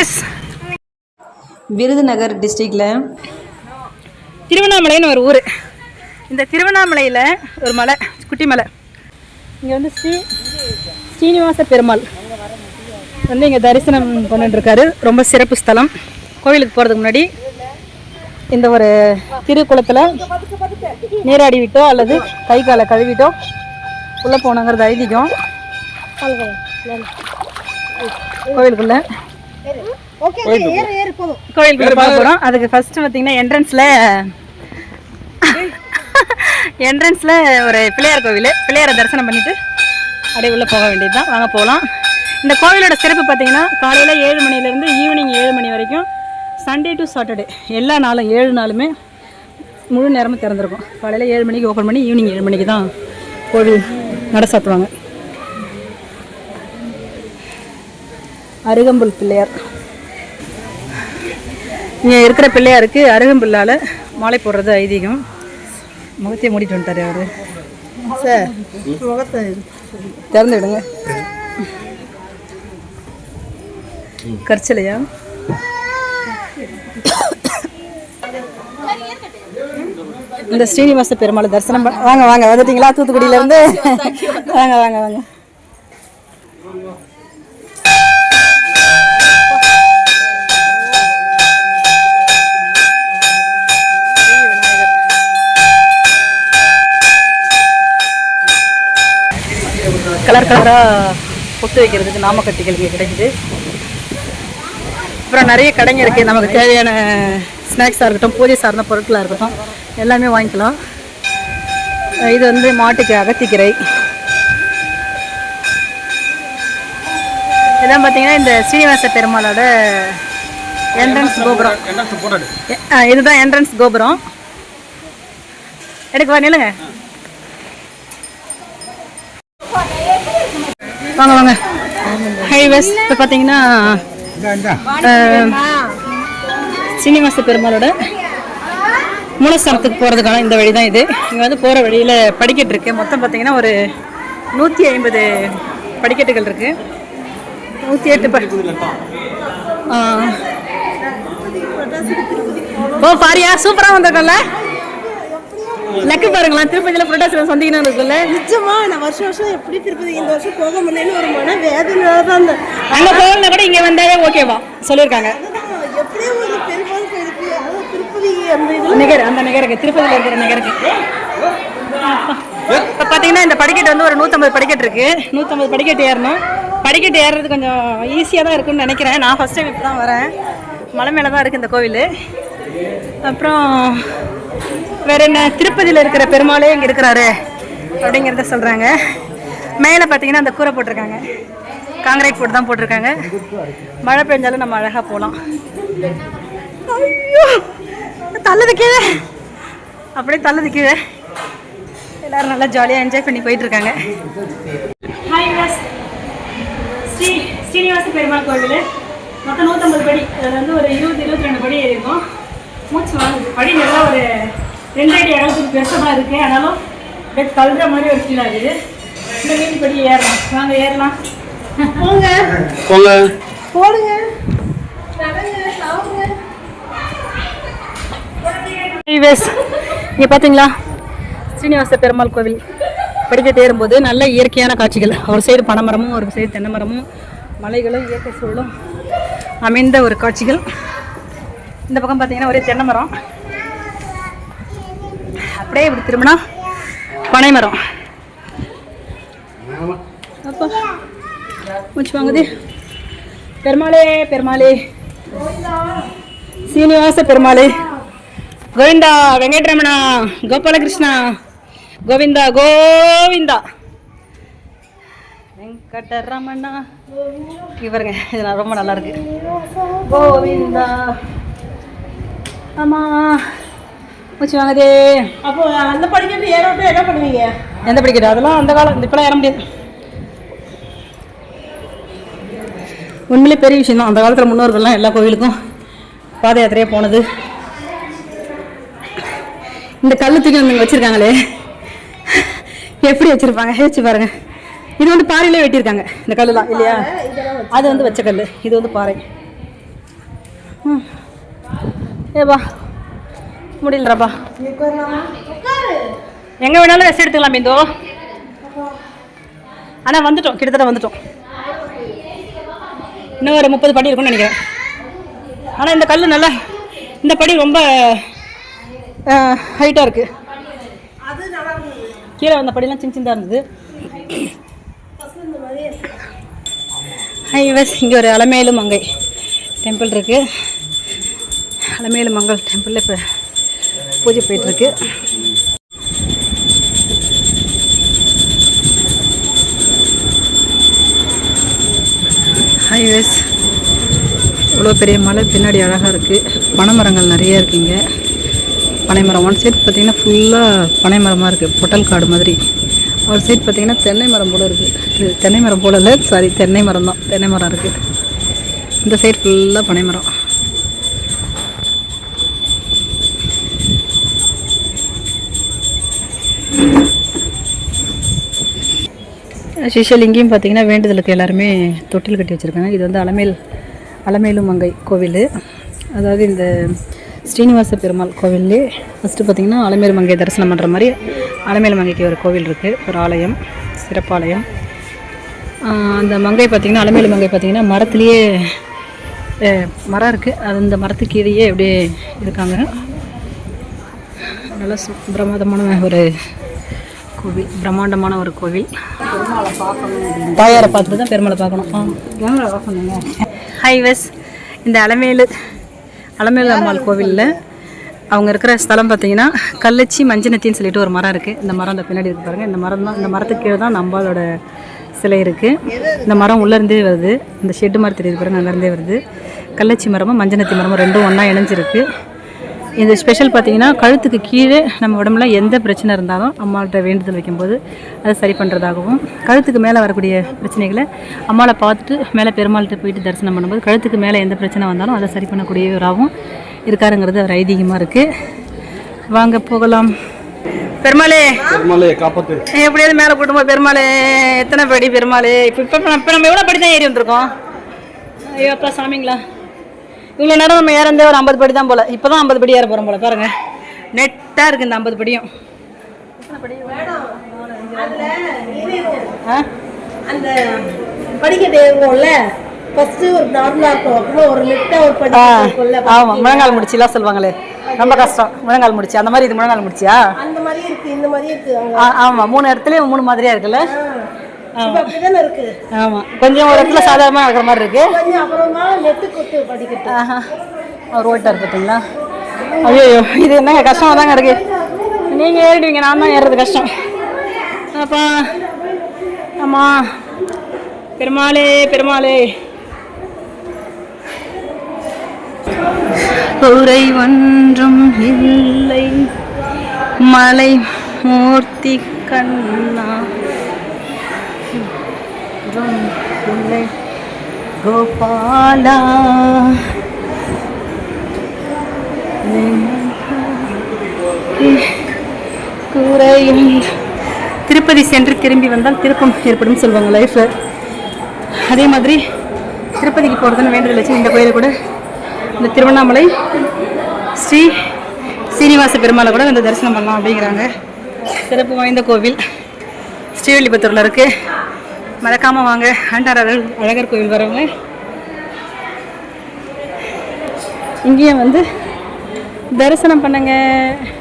விவஸ் விருதுநகர் டிஸ்ட்ரிக்டில் திருவண்ணாமலைன்னு ஒரு ஊர். இந்த திருவண்ணாமலையில் ஒரு மலை குட்டி மலை. இங்கே வந்து ஸ்ரீ ஸ்ரீனிவாச பெருமாள் வந்து இங்கே தரிசனம் பண்ணிட்டு இருக்காரு ரொம்ப சிறப்பு ஸ்தலம். கோவிலுக்கு போகிறதுக்கு முன்னாடி இந்த ஒரு திருக்குளத்தில் நீராடி விட்டோ அல்லது கை காலை கழுவிட்டோ உள்ளே போனோங்கிறது ஐதீகம். கோவிலுக்குள்ள. கோவிலுக்குள்ள போக போகிறோம் அதுக்கு ஃபர்ஸ்ட் பார்த்தீங்கன்னா என்ட்ரன்ஸில் என்ட்ரன்ஸில் ஒரு பிள்ளையார் கோவில். பிள்ளையாரை தரிசனம் பண்ணிட்டு அப்படியே உள்ளே போக வேண்டியது தான் வாங்க போகலாம் இந்த கோவிலோட சிறப்பு பார்த்தீங்கன்னா காலையில் ஏழு மணிலேருந்து ஈவினிங் ஏழு மணி வரைக்கும் சண்டே டு சாட்டர்டே எல்லா நாளும் ஏழு நாளுமே முழு நேரமும் திறந்திருக்கும். காலையில் ஏழு மணிக்கு ஓப்பன் பண்ணி ஈவினிங் ஏழு மணிக்கு தான் கோவில் நட சாத்துவாங்க. அருகம்புல் பிள்ளையார். இங்கே இருக்கிற பிள்ளையாருக்கு அருகம்புல்லால் மாலை போடுறது ஐதீகம். முகத்தையே மூடிட்டு வந்துட்டாரு அவரு. சார் முகத்தை திறந்து விடுங்க கற்சலையா இந்த ஸ்ரீனிவாச பெருமாளை தரிசனம் வாங்க வாங்க வந்துட்டீங்களா? தூத்துக்குடியில இருந்து? வாங்க வாங்க வாங்க. கலர் கலராக பொட்டு வைக்கிறதுக்கு நாமக்கட்டிகள் இங்கே கிடைக்குது. அப்புறம் நிறைய கடைங்க இருக்குது நமக்கு தேவையான ஸ்நாக்ஸாக இருக்கட்டும் பூஜை சார்ந்த பொருட்களாக இருக்கட்டும் எல்லாமே வாங்கிக்கலாம். இது வந்து மாட்டுக்கு அகத்திக்கீரை. இதான் பார்த்தீங்கன்னா இந்த ஸ்ரீனிவாச பெருமாளோட என்ட்ரன்ஸ் கோபுரம். இதுதான் என்ட்ரன்ஸ் கோபுரம். எடுக்க வா வாங்க வாங்க. ஹைவேஸ் இப்போ பார்த்தீங்கன்னா சீனிவாச பெருமாளோட மூலஸ்தானத்துக்கு போகிறதுக்கான இந்த வழி தான் இது. இங்கே வந்து போகிற வழியில் படிக்கட்டு இருக்குது மொத்தம் பார்த்தீங்கன்னா ஒரு நூற்றி ஐம்பது படிக்கட்டுகள் இருக்குது நூற்றி எட்டு ப ஆ. ஓ பாரியா சூப்பராக வந்திருக்கோம்ல லக்கு பாருங்களா திருப்பதியில் புரட்டாசிரம் சந்திக்கணும் இருக்குல்ல? நிஜமா நான் வருஷம் வருஷம் எப்படி திருப்பதி இந்த வருஷம் போக முடியலன்னு ஒரு மன வேதனையோட தான் அங்கே போகலனா கூட இங்கே வந்தாவே ஓகேவா சொல்லியிருக்காங்க. எப்படியும் ஒரு பெருமாள் கோயிலுக்கு அதாவது திருப்பதி அந்த இது நிகர் அந்த நிகருக்கு திருப்பதியில் இருக்கிற நிகருக்கு. இப்போ பார்த்தீங்கன்னா இந்த படிக்கட்டு வந்து ஒரு நூற்றம்பது படிக்கட்டு இருக்கு. நூற்றம்பது படிக்கட்டு ஏறணும். படிக்கட்டு ஏறுறது கொஞ்சம் ஈஸியாக தான் இருக்கும்னு நினைக்கிறேன். நான் ஃபஸ்ட் டைம் இப்போ தான் வரேன். மலை மேலே தான் இருக்குது இந்த கோவில். அப்புறம் வேற என்ன திருப்பதியில் இருக்கிற பெருமாளே இங்கே இருக்கிறாரு அப்படிங்கிறத சொல்கிறாங்க மேலே பார்த்தீங்கன்னா அந்த கூரை போட்டிருக்காங்க. காங்கிரீட் போட்டு தான் போட்டிருக்காங்க. மழை பெஞ்சாலும் நம்ம அழகாக போகலாம் ஐயோ தள்ளது கீழே. அப்படியே தள்ளது கீழே. எல்லாரும் நல்லா ஜாலியாக என்ஜாய் பண்ணி போயிட்டு இருக்காங்க ஸ்ரீ ஸ்ரீனிவாச பெருமாள் கோவில். மொத்தம் நூற்றம்பது படி அதில் வந்து ஒரு இருபது இருபத்தி ரெண்டு படி ஏறிருக்கும் மூச்சு வாங்குது. படி நல்லா ஒரு ரெண்டு அடி பெருசமாக இருக்கு. ஆனாலும் அப்படியே தள்ளுற மாதிரி ஒரு ஃபீல் ஆகுது இந்த வீட்டு படி ஏறலாம். வாங்க ஏறலாம். போங்க. போங்க. போடுங்க. இங்கே பார்த்தீங்களா ஸ்ரீனிவாச பெருமாள் கோவில். படிக்கட்டு ஏறும்போது நல்ல இயற்கையான காட்சிகள். ஒரு சைடு பனைமரமும் ஒரு சைடு தென்னை மரமும் மலைகளும் இயற்கை சூழலும் அமைந்த ஒரு காட்சிகள். இந்த பக்கம் பார்த்தீங்கன்னா ஒரே தென்னை மரம். அப்படியே இப்படி திரும்பினா பனை மரம். அப்பா மூச்சு வாங்குது. பெருமாளே பெருமாளே. சீனிவாச பெருமாளே. கோவிந்தா வெங்கட்ரமணா கோபாலகிருஷ்ணா கோவிந்தா கோவிந்தா. வெங்கடரமணா. இங்க பாருங்க இது ரொம்ப நல்லா இருக்கு. கோவிந்தா. ஆமா. மூச்சு வாங்குதே. அப்போ அந்த படிக்கட்டு ஏறோட்டம் என்ன பண்ணுவீங்க? எந்த பிடிக்கிறது அதெல்லாம் அந்த காலம் இப்பெல்லாம் ஏற முடியாது. உண்மையிலே பெரிய விஷயம் தான் அந்த காலத்தில் முன்னோர்கள்லாம் எல்லா கோவிலுக்கும் பாத யாத்திரையாக போனது. இந்த கல்லு தூக்கி வந்து வச்சிருக்காங்களே. எப்படி வச்சிருப்பாங்க? யோசிச்சு பாருங்க. இது வந்து பாறையிலே வெட்டியிருக்காங்க. இந்த கல்லுலாம் இல்லையா? அது வந்து வச்ச கல் இது வந்து பாறை. ம். ஏப்பா முடியலப்பா எங்கே வேணாலும் ரெஸ்ட் எடுத்துக்கலாம் பிந்தோ. ஆனால் வந்துட்டோம். கிட்டத்தட்ட வந்துட்டோம். இன்னும் ஒரு முப்பது படி இருக்கும்னு நினைக்கிறேன். ஆனால் இந்த கல் நல்லா இந்த படி ரொம்ப ஹைட்டாக இருக்குது கீழே வந்த படிலாம் சின்ன சின்னதாக இருந்தது. ஃபர்ஸ்ட் இந்த மாதிரி இங்கே ஒரு அலமேலு மங்கை டெம்பிள் இருக்குது அலமேலு மங்கள் டெம்பிளில் இப்போ பூஜை போயிட்டுருக்கு. ஹைவேஸ் இவ்வளோ பெரிய மலை பின்னாடி அழகாக இருக்குது பனைமரங்கள் நிறைய இருக்குங்க பனைமரம். ஒன் சைடு பார்த்தீங்கன்னா ஃபுல்லாக பனைமரமாக இருக்குது பொட்டல் காடு மாதிரி. ஒரு சைடு பார்த்திங்கன்னா தென்னை மரம் போல் இருக்குது இது தென்னை மரம் போல இல்லை சாரி தென்னை மரம் தான். தென்னை மரம் இருக்குது இந்த சைடு ஃபுல்லாக பனை மரம் இங்கேயும் பார்த்தீங்கன்னா வேண்டுதலுக்கு எல்லாருமே தொட்டில் கட்டி வச்சுருக்காங்க. இது வந்து அலமேல் அலமேலு மங்கை கோவில். அதாவது இந்த ஸ்ரீனிவாச பெருமாள் கோவில்லே ஃபஸ்ட்டு பார்த்தீங்கன்னா அலமேலு மங்கை தரிசனம் பண்ணுற மாதிரி அலமேலு மங்கைக்கு ஒரு கோவில் இருக்குது ஒரு ஆலயம் சிறப்பாலயம் அந்த மங்கை பார்த்திங்கன்னா அலமேலு மங்கை பார்த்திங்கன்னா மரத்துலேயே மரம் இருக்குது அது அந்த மரத்துக்கு கீழேயே அப்படியே இருக்காங்க. நல்லா சு- பிரமாதமான ஒரு கோவில் பிரம்மாண்டமான ஒரு கோவில். தாயாரை பார்த்துட்டு தான் பெருமாளை பார்க்கணும். ஹைவேஸ் இந்த அலமேலு அலமேலு அம்மாள் கோவிலில் அவங்க இருக்கிற ஸ்தலம் பார்த்தீங்கன்னா கள்ளச்சி மஞ்சனத்தின்னு சொல்லிட்டு ஒரு மரம் இருக்குது இந்த மரம் அந்த பின்னாடி இருக்கு பாருங்கள் இந்த மரம் தான் இந்த மரத்துக்கு கீழே தான் நம்பாலோட சிலை இருக்குது இந்த மரம் உள்ளேருந்தே வருது. இந்த ஷெட்டு மாதிரி தெரியுது பாருங்க அங்கேருந்தே வருது. கள்ளச்சி மரமும் மஞ்சனத்தி மரமும் ரெண்டும் ஒன்றா இணைஞ்சிருக்கு. இந்த ஸ்பெஷல் பார்த்தீங்கன்னா கழுத்துக்கு கீழே நம்ம உடம்புல எந்த பிரச்சனை இருந்தாலும் அம்மாள்கிட்ட வேண்டுதல் வைக்கும்போது அதை சரி பண்ணுறதாகவும் கழுத்துக்கு மேலே வரக்கூடிய பிரச்சனைகளை அம்மாவை பார்த்துட்டு மேலே பெருமாள்கிட்ட போயிட்டு தரிசனம் பண்ணும்போது கழுத்துக்கு மேலே எந்த பிரச்சனை வந்தாலும் அதை சரி பண்ணக்கூடியவராகவும் இருக்காருங்கிறது ஒரு ஐதீகமாக இருக்குது வாங்க போகலாம். பெருமாளே. பெருமாளையை காப்பாத்து. எப்படியாவது மேலே கூட்டுமா பெருமாளே. எத்தனை படி பெருமாளே? இப்போ இப்போ இப்போ நம்ம எவ்வளோ படி தான் ஏறி வந்திருக்கோம்? ஐயோ அப்பா சாமிங்களா. இவ்வளோ நேரம் நம்ம ஏறந்தே ஒரு ஐம்பது படி தான் போல. இப்போ தான் ஐம்பது படி ஏற போகிறோம் போல. பாருங்க. நெட்டாக இருக்குது இந்த ஐம்பது படியும். அந்த படிக்கட்டு ஏறுவோம்ல? ஃபர்ஸ்ட் ஒரு நார்மலா இருக்கும். அப்புறம் ஒரு லிட்டா ஒரு படிக்கட்டு ஆமாம் முழங்கால் முடிச்சுலாம் சொல்லுவாங்களே. ரொம்ப கஷ்டம். முழங்கால் முடிச்சு. அந்த மாதிரி இது முழங்கால் முடிச்சியா? அந்த மாதிரி இருக்கு. இந்த மாதிரி இருக்கு. அங்க ஆ ஆமாம் மூணு இடத்துலையும் மூணு மாதிரியா இருக்குல்ல? ஆமாம் கொஞ்சம் ஒரு இடத்துல சாதாரணமாக இருக்கிற மாதிரி இருக்குது கொஞ்சம் அப்புறமா நெத்து கொத்து படிக்கட்டு ஆஹா. அவர் ஓட்டார் பார்த்தீங்களா ஐயோ இது என்னங்க கஷ்டமாக தாங்க இருக்கு. நீங்கள் ஏறிடுவீங்க நான் தான் ஏறுறது கஷ்டம். அப்பா ஆமா பெருமாளே பெருமாளே. குறை ஒன்றும் இல்லை. மலை மூர்த்தி கண்ணா. இல்லை கோபாலா. குறையும். திருப்பதி சென்று திரும்பி வந்தால் திருப்பம் ஏற்படும் சொல்லுவாங்க லைஃப்பில் அதே மாதிரி திருப்பதிக்கு போகிறதுன்னு வேண்டுதல் வச்சு இந்த கோயிலை கூட இந்த திருவண்ணாமலை ஸ்ரீ சீனிவாச பெருமாளை கூட வந்து தரிசனம் பண்ணலாம் அப்படிங்கிறாங்க. சிறப்பு வாய்ந்த கோவில். ஸ்ரீவில்லிபுத்தூரில் இருக்குது மறக்காமல் வாங்க. ஆண்டார் அழகர் அழகர் வரவங்க. இங்கேயும் வந்து தரிசனம் பண்ணுங்கள்